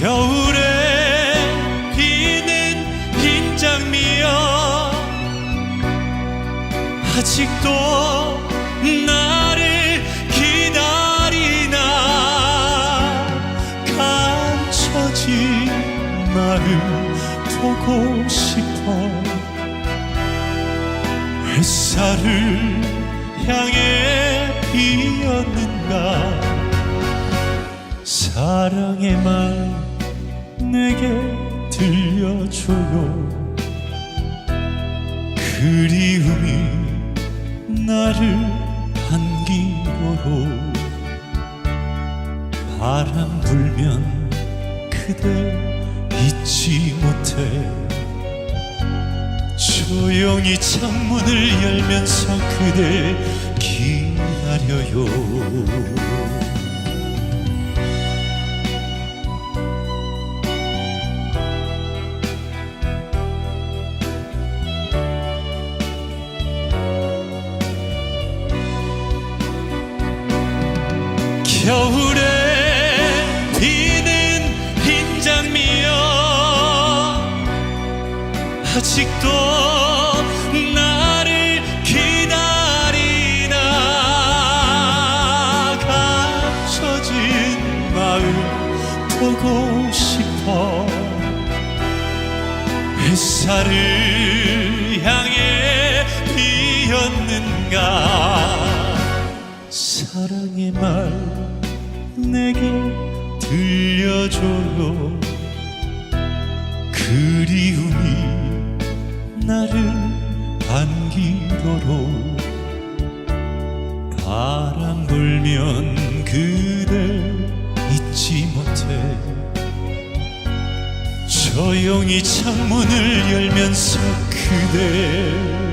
겨울에 비는 흰 장미여 아직도 나를 기다리나 감춰진 마음 보고 싶어. 햇살을 향해 피었는가? 사랑의 말 내게 들려줘요. 그리움이 나를 반기도록 바람 불면 그대 잊지 못해. 조용히 창문을 열면서 그대 기다려요 햇살을 향해 피었는가? 사랑의 말 내게 들려줘요. 그리움이 나를 반기도록 바람 불면 그대 조용히 창문을 열면서 그대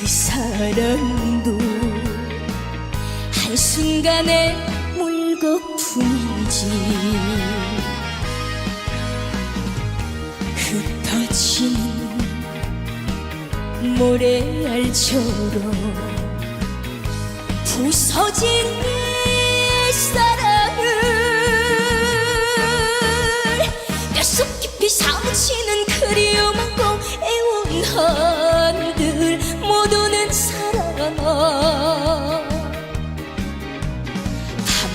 그 사랑도 한순간에 물거품이지. 흩어지는 모래알처럼 부서진 내 사랑을 뼛속 깊이 사무치는 그리움하고 애원한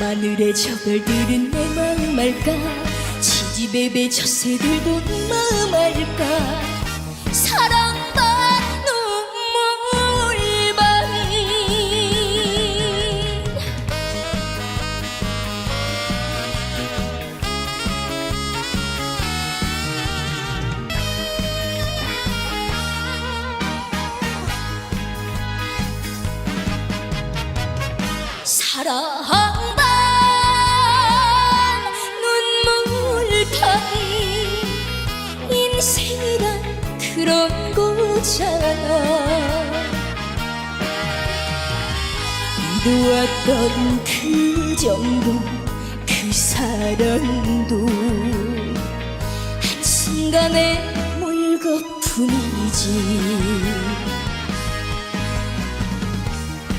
하늘의 저별들은 내 마음 알까? 지지배배 저 새들도 내 마음 알까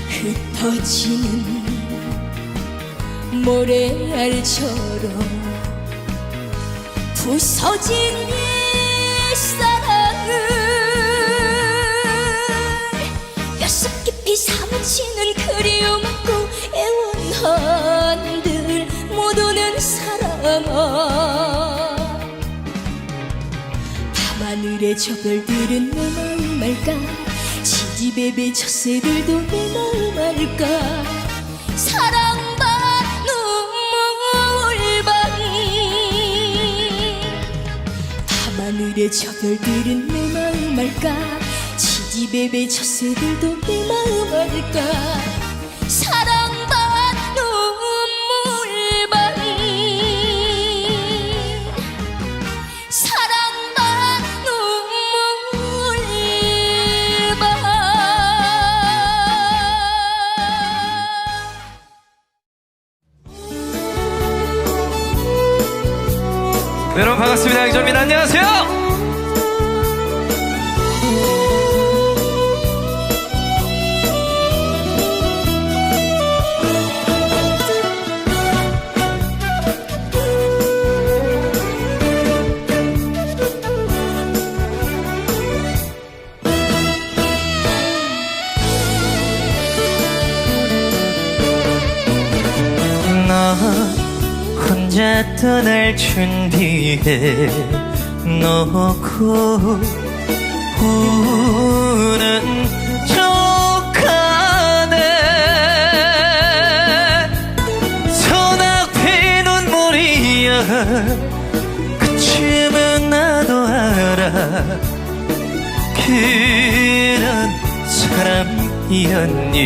흩어지는 모래알처럼 부서진 옛사랑을 뼛속 깊이 사무치는 그리움하고 애원한들 하늘의 저 별들은 내 마음 알까? 지지배배 젖새들도 내 마음 알까? 사랑반 눈물반 밤하늘의 저 별들은 내 마음 알까? 지지배배 젖새들도 내 마음 알까 혼자 떠날 준비해 놓고 우는 족하네. 손 앞에 눈물이야. 그쯤은 나도 알아. 그런 사람이었니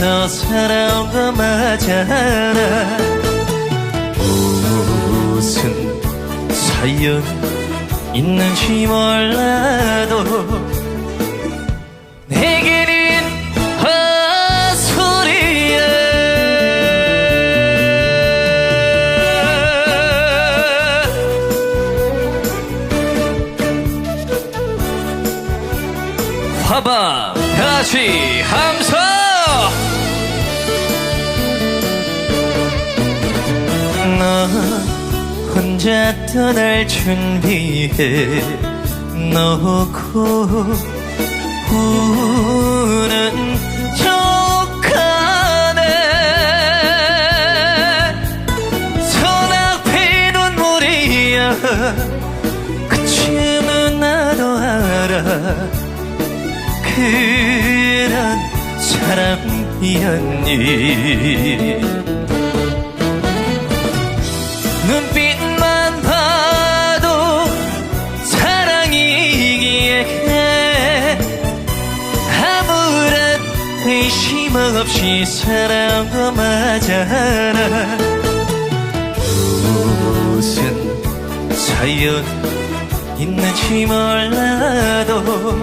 살아온 거 맞아라 무슨 사연 있는지 몰라도 혼자 떠날 준비해 놓고 우는 족하네. 손 앞에 눈물이야 그쯤은 나도 알아. 그런 사람이었니 의심 없이 살아온 거 맞아라 무슨 사연 있는지 몰라도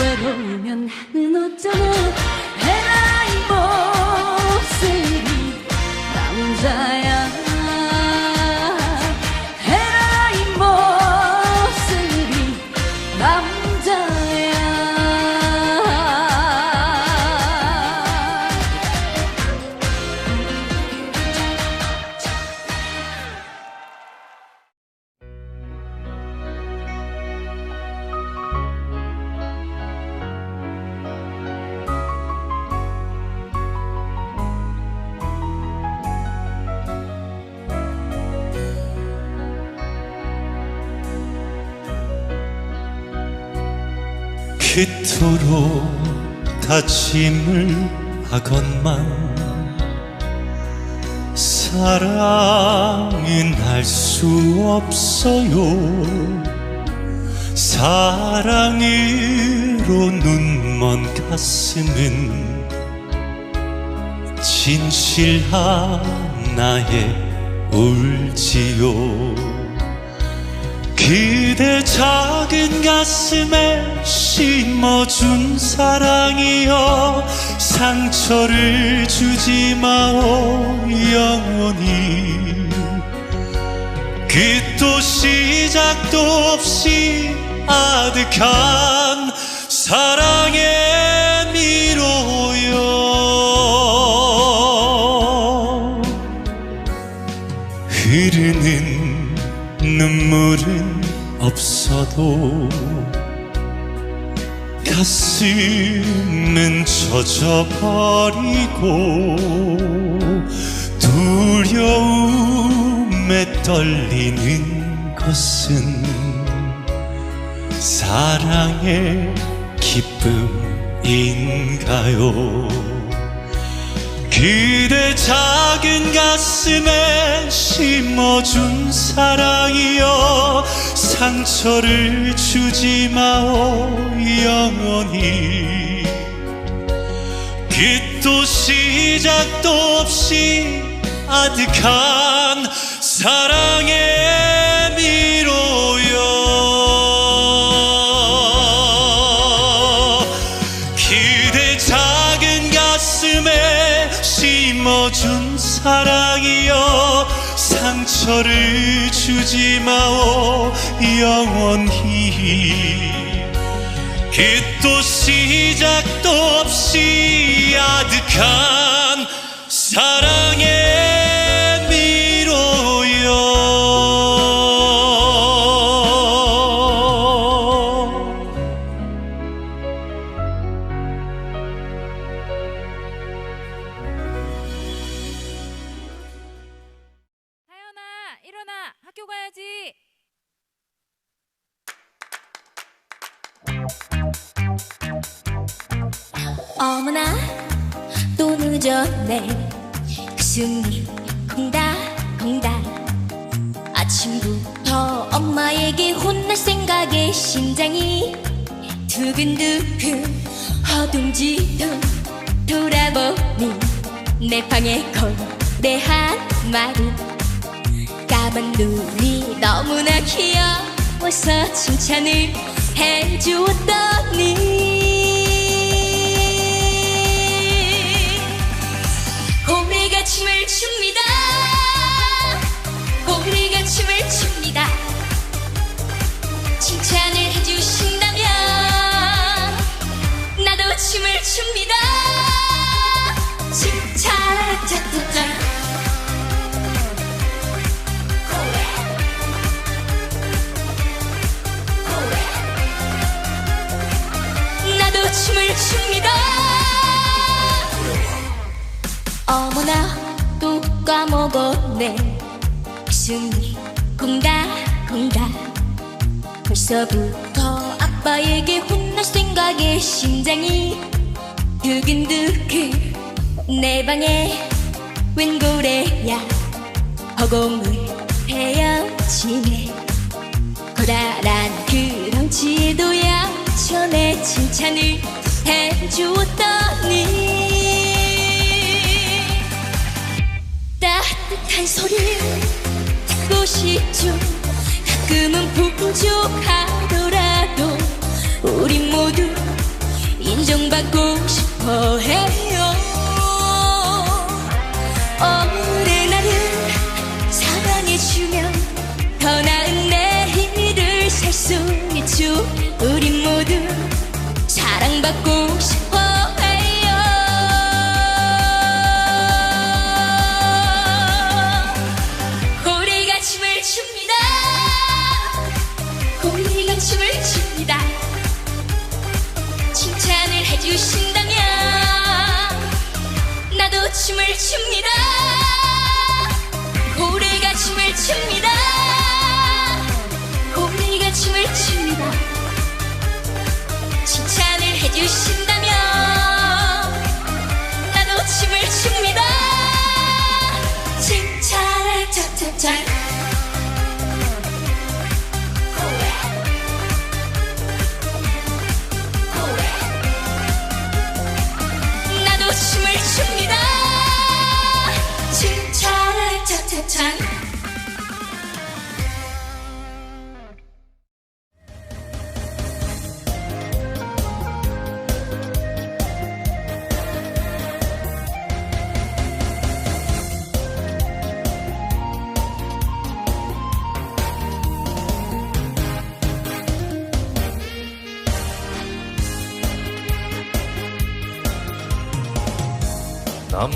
외로우면 나는 어쩌나 해라 이 모습이 남자야 그토록 다짐을 하건만 사랑은 할 수 없어요. 사랑으로 눈먼 가슴은 진실 하나에 울지요. 그대 작은 가슴에 심어준 사랑이여 상처를 주지 마오 영원히. 끝도 시작도 없이 아득한 사랑의 가슴은 젖어버리고 두려움에 떨리는 것은 사랑의 기쁨인가요? 그대 작은 가슴에 심어준 사랑이여 상처를 주지 마오 영원히. 끝도 시작도 없이 아득한 사랑의 상처를 주지 마오 영원히. 끝도 시작도 없이 아득한 학교 가야지. 어머나 또 늦었네. 승리 콩닥콩닥. 아침부터 엄마에게 혼날 생각에 심장이 두근두근 허둥지둥 돌아보니 내 방에 거대 한 마리 까만 눈이 너무나 귀여워서 칭찬을 해주었더니 까먹었네 승리 공다공다 벌써부터 아빠에게 혼날 생각에 심장이 두근두근. 내 방에 웬 고래야? 허공을 헤엄치네. 고달한 그렁치에도 양천의 칭찬을 해주었더니 따뜻한 소리. 듣고 싶죠 가끔은 부족하더라도 우리 모두 인정받고 싶어 해요 춤을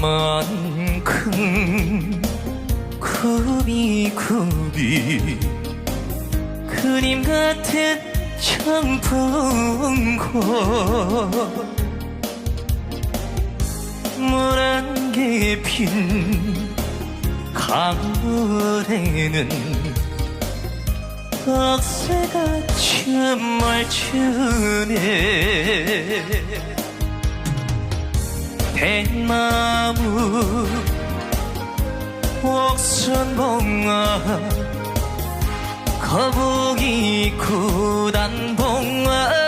나만큼 굽이 굽이 그림 같은 청풍고 물안개 핀 강물에는 억새가 춤을 추네 대나무 옥순봉화 거북이 구단봉화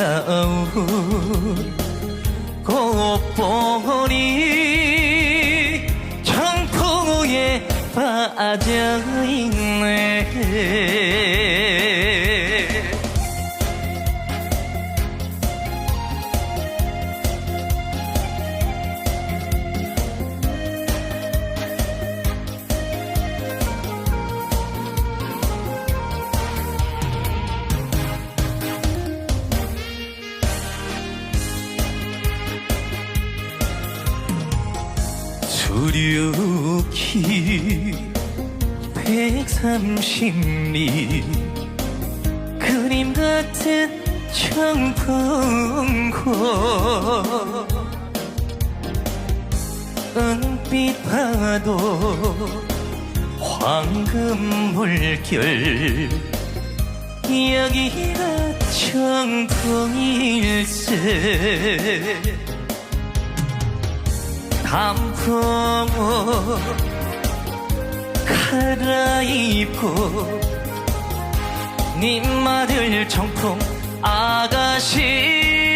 아름다운 꽃봉오리 청풍우에 빠져있네 여기가 청풍일세. 단풍을 갈아입고 님마들 청풍 아가씨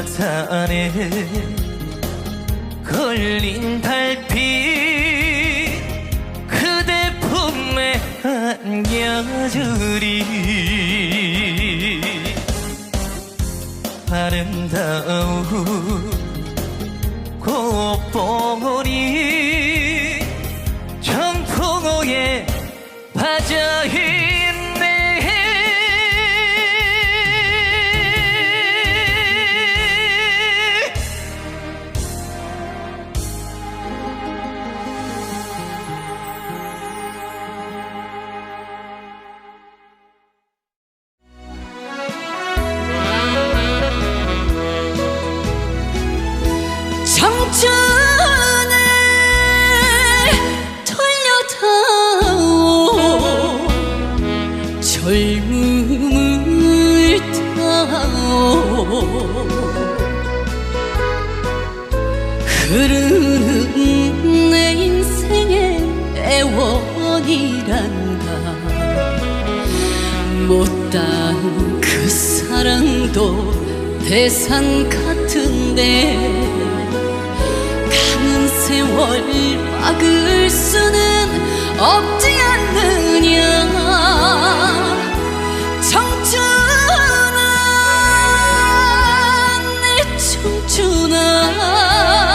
원하자네. 걸린 달빛 그대 품에 안겨주리. 아름다운 꽃봉오리 청풍호에 청춘을 젊음을 타오. 흐르는 내 인생의 애원이란다. 못다한 그 사랑도 대산 같은데 가는 세월 막을 수는 없지 않느냐 내 청춘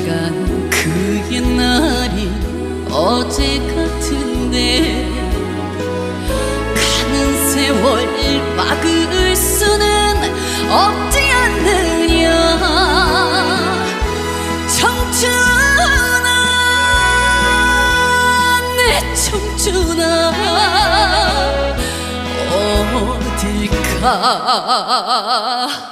지나간 그 옛날이 어제 같은데 가는 세월 막을 수는 없지 않느냐. 청춘아 내 청춘아 어딜 가